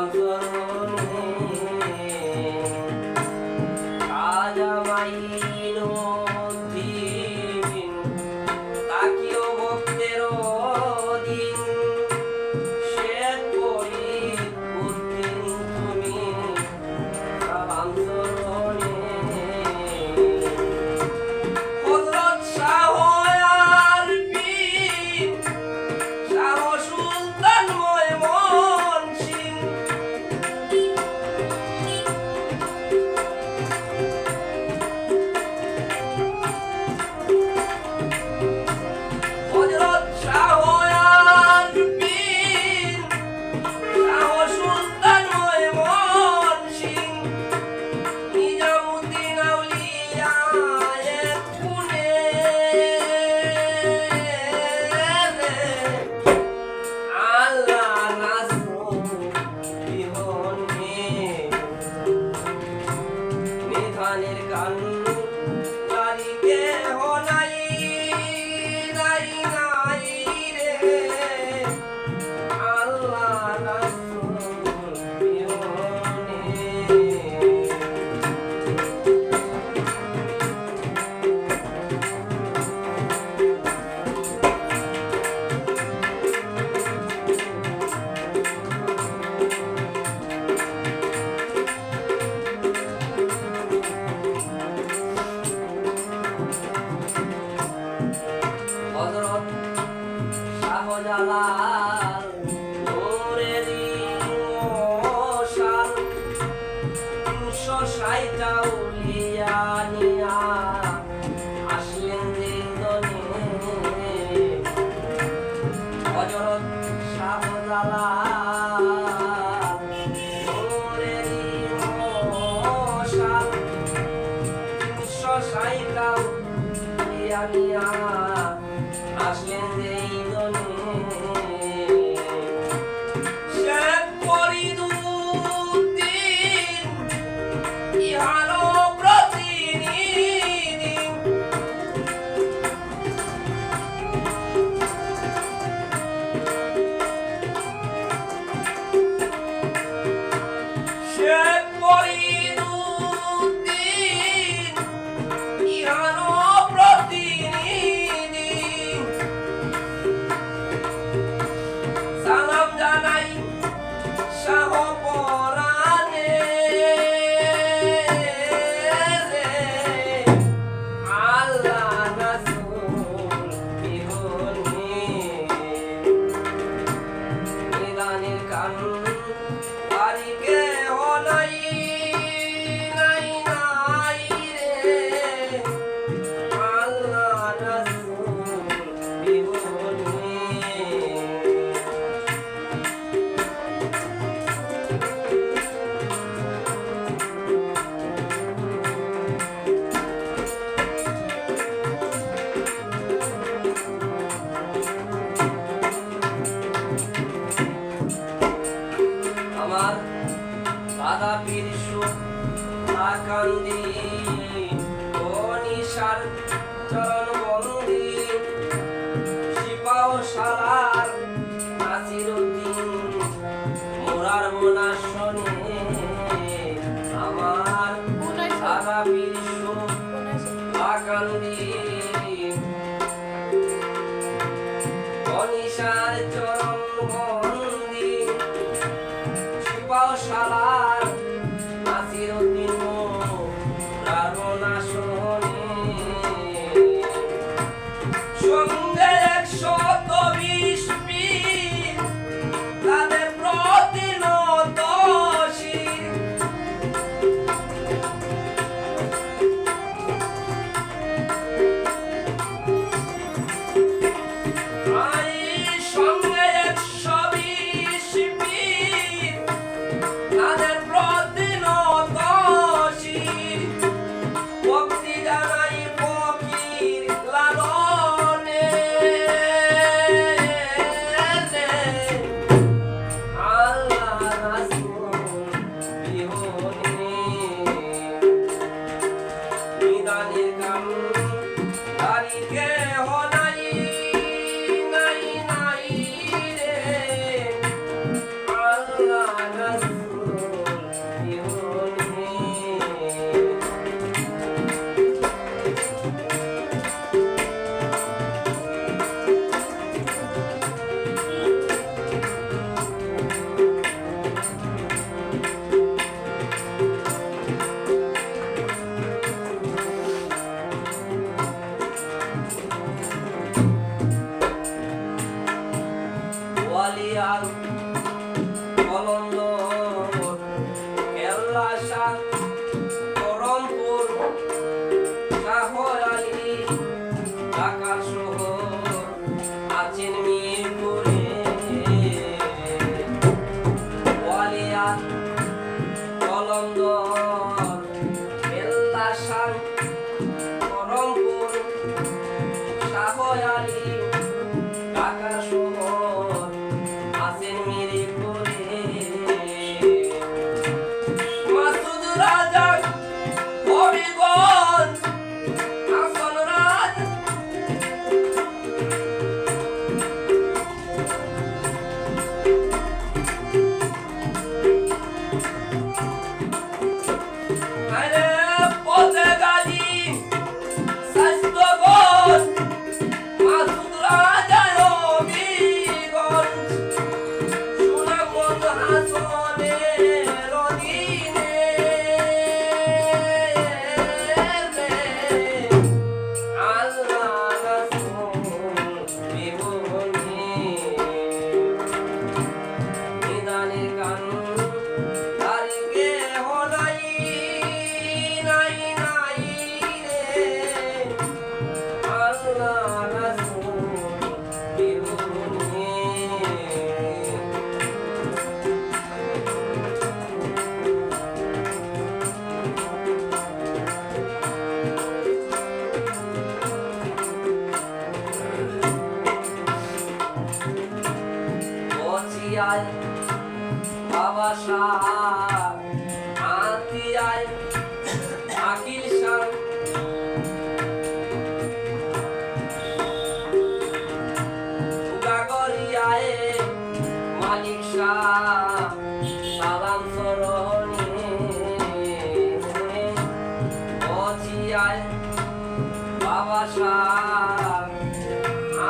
love. সাদা পিরিশু কান্দি ও নিশার চরণ বন্দি শিপাও সালার নাসির উদ্দিন মোরার মোনা শোনে আমার সাদা পিরিশু কান্দি অনিশার চরণ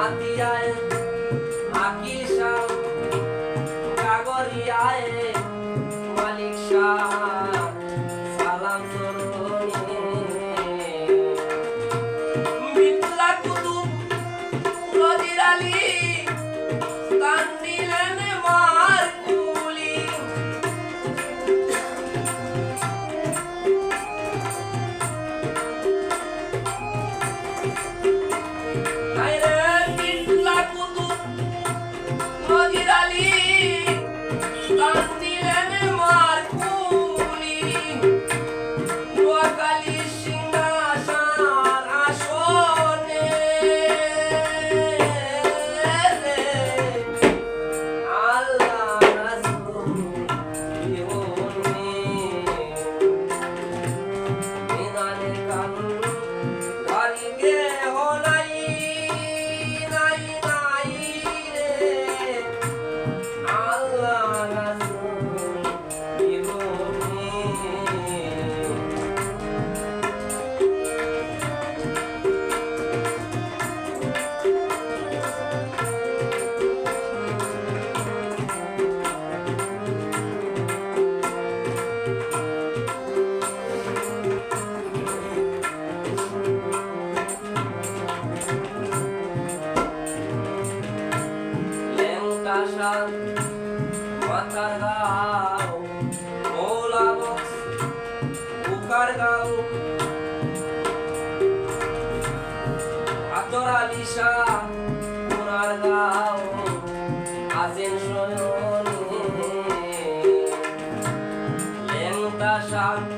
an die alten God. লাগাও আসেন শয়নে লেমতা শান্তি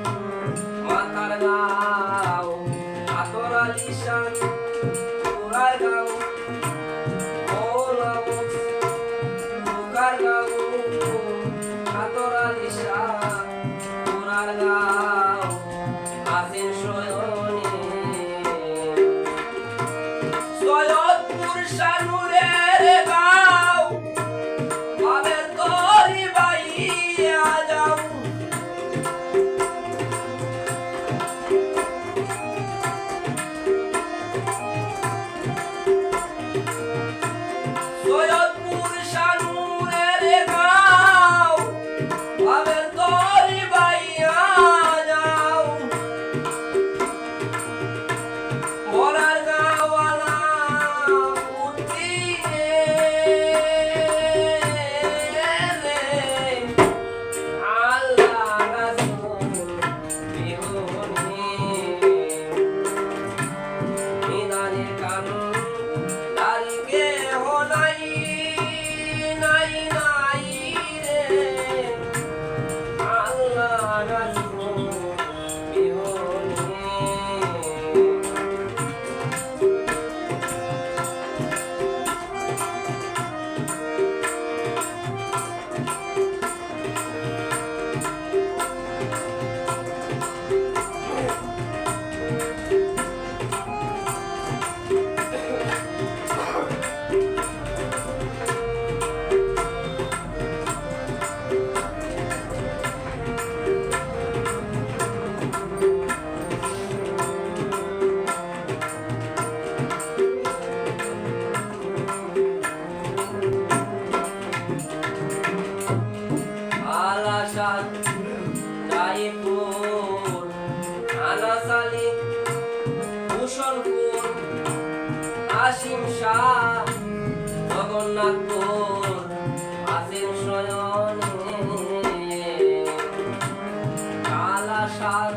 সার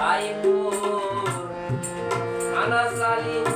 রায়পুর আনাসালি